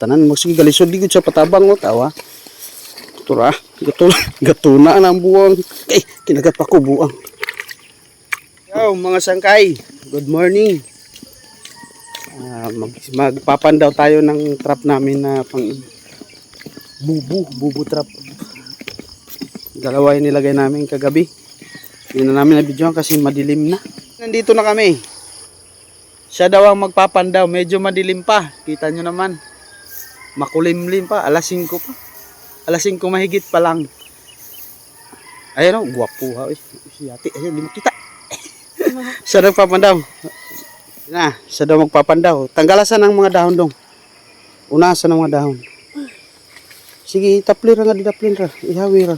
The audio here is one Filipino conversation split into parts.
tanan mo sige galisod digud sa patabang mo tawa. Tura gato gatuna ang buwang. Kay kinagat pa ko buwang. Yo mga sangkay good morning. Ah, mag, magpapandaw tayo ng trap namin na pang bubu bubu trap. Dalawa yung nilagay namin kagabi. Hindi na namin na kasi madilim na. Nandito na kami. Siya daw ang magpapandaw medyo madilim pa. Kita nyo naman makulimlim pa alas 5 pa. Alas 5 mahigit pa lang. Ayun o guwapo ha. Si ate ayun di makita siya nagpapandaw. Na siya daw magpapandaw. Tanggalasan ng mga dahon dong. Unasan ng mga dahon. Sige taplin ra nga di taplin ra. Ihawi ra.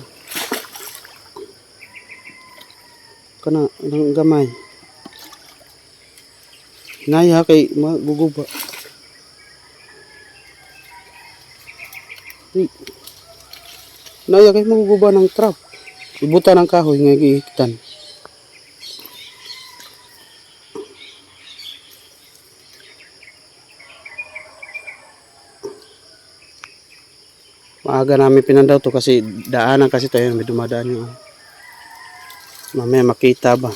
Kana ng gamay? Naya kay maguguba Di. Naya kay maguguba ng trap. Ibuta ng kahoy nga giikitan. Maaga namin pinandaw to kasi daanan kasi tayo may dumadaan yung mamaya makita ba.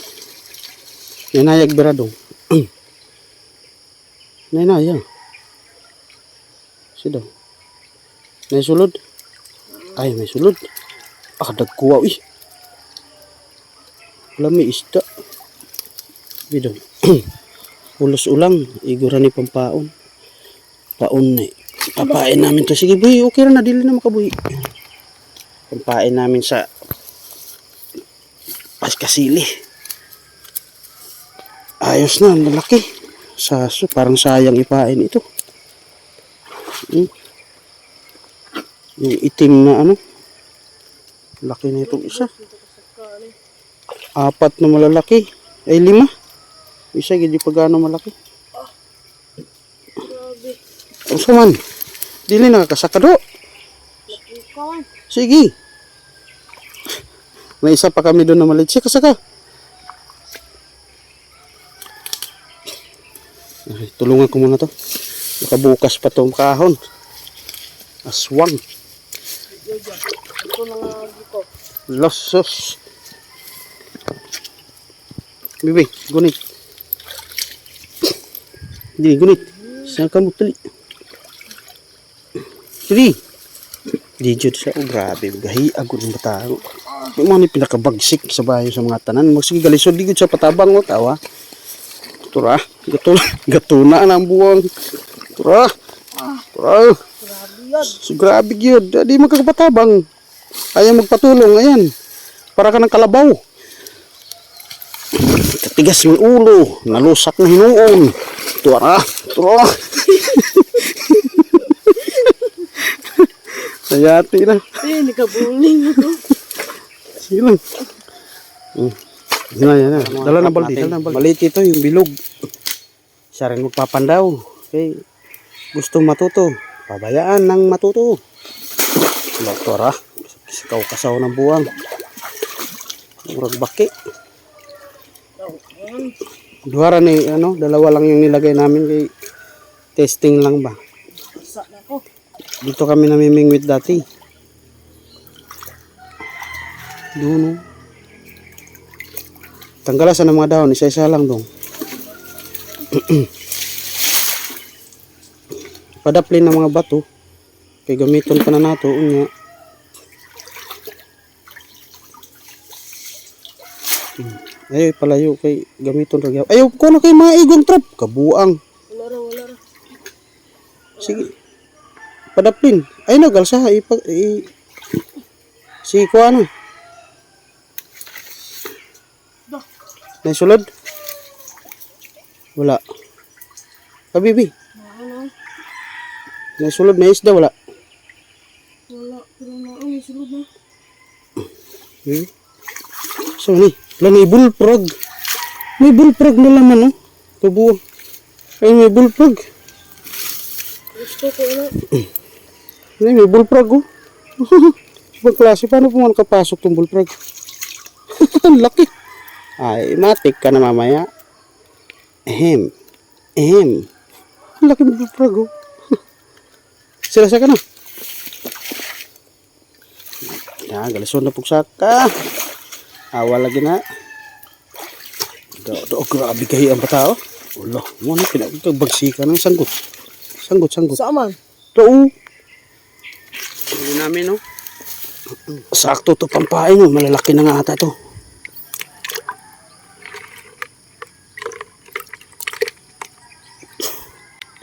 Ninayag biradong. Ninaya. Sidaw. May sulod. Ay, may sulod. Ah, dagkuha, uy. Wala may isda. Bidong. Ulos ulang. Igura ni pampaon. Paon na eh. Papain namin to. Sige, buhi. Okay na. Dili na makabuhi. Pampain namin sa paskasili. Ayos na. Malaki. Saso. Parang sayang ipain ito. Hmm. Yung itim na ano. Laki na itong isa. Apat na malalaki. Ay, lima. Isa, hindi pa gaano malaki. Ang suman. Dili nakakasakado. Sige. May isa pa kami doon na maliit. Sika, saka. Ay, tulungan ko muna to. Nakabukas pa tong kahon. Aswang. Losos. Bibi, gunit. Di, gunit. Saan ka mo tali? Dili. Di jud siya. Oh, grabe. Gahi agad ng bataro. Yung mga ni pinakabagsik sa bayo sa mga tanan. Magsige galisod di sa patabang mo tawa. Tura. Gatuna, gatuna ang buwang. Tura. Tura. So, grabe yun. Di magkakapatabang. Ayaw magpatulong. Ayan. Para ka ng kalabaw. Katigas ng ulo. Nalusak na hinuon. Tura. Tura. Sayati na. Eh, nakabuling ako. Sige lang. Hmm. Yan na, yan na. Dala ng balde. Dala ng balde. Maliit ito yung bilog. Siya rin magpapandaw. Okay. Gusto matuto. Pabayaan ng matuto. Doktor ah. Sikaw kasaw ng buwang. Murag baki. Duwara ni ano, dalawa lang yung nilagay namin kay testing lang ba. Sa. Dito kami namimingwit dati. Doon oh. Tanggalasan ng mga dahon, isa-isa lang dong. Padaplin ng mga bato. Kay gamiton pa na nato unya. Ayaw palayo kay gamiton ra ko na kay maigong trap kabuang. Wala ra, wala ra. Sige. Padaplin. Ay nagalsa ipag i Si? Ba? May sulod? Wala. Kabibi, Ano? May sulod na isda wala. Wala. Pero na, oh, may sulod na. Hmm? So ni, wala may bullfrog. May bullfrog na laman oh. Kabuo. Ay may bullfrog. Gusto ko na. Ay may bullfrog oh. Ibang klase, paano po man kapasok tong bullfrog? Ang laki. Ay, matik ka na mamaya. Ehem. Ehem. Ang laki ng bullfrog oh. Sila ka na. Yan, galisod na pugsaka. Awa lagi na. Do, do, grabe kayo ang bata, oh. Ulo, mo na pinagbagsika ng sanggot. Sanggot, sanggot. Sa aman. To. Hindi namin, no? Sakto to pampain, no? Malalaki na nga ata to.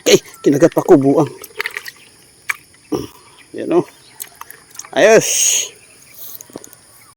Okay, kinagat pa ko buang. Yan, no? Ayos.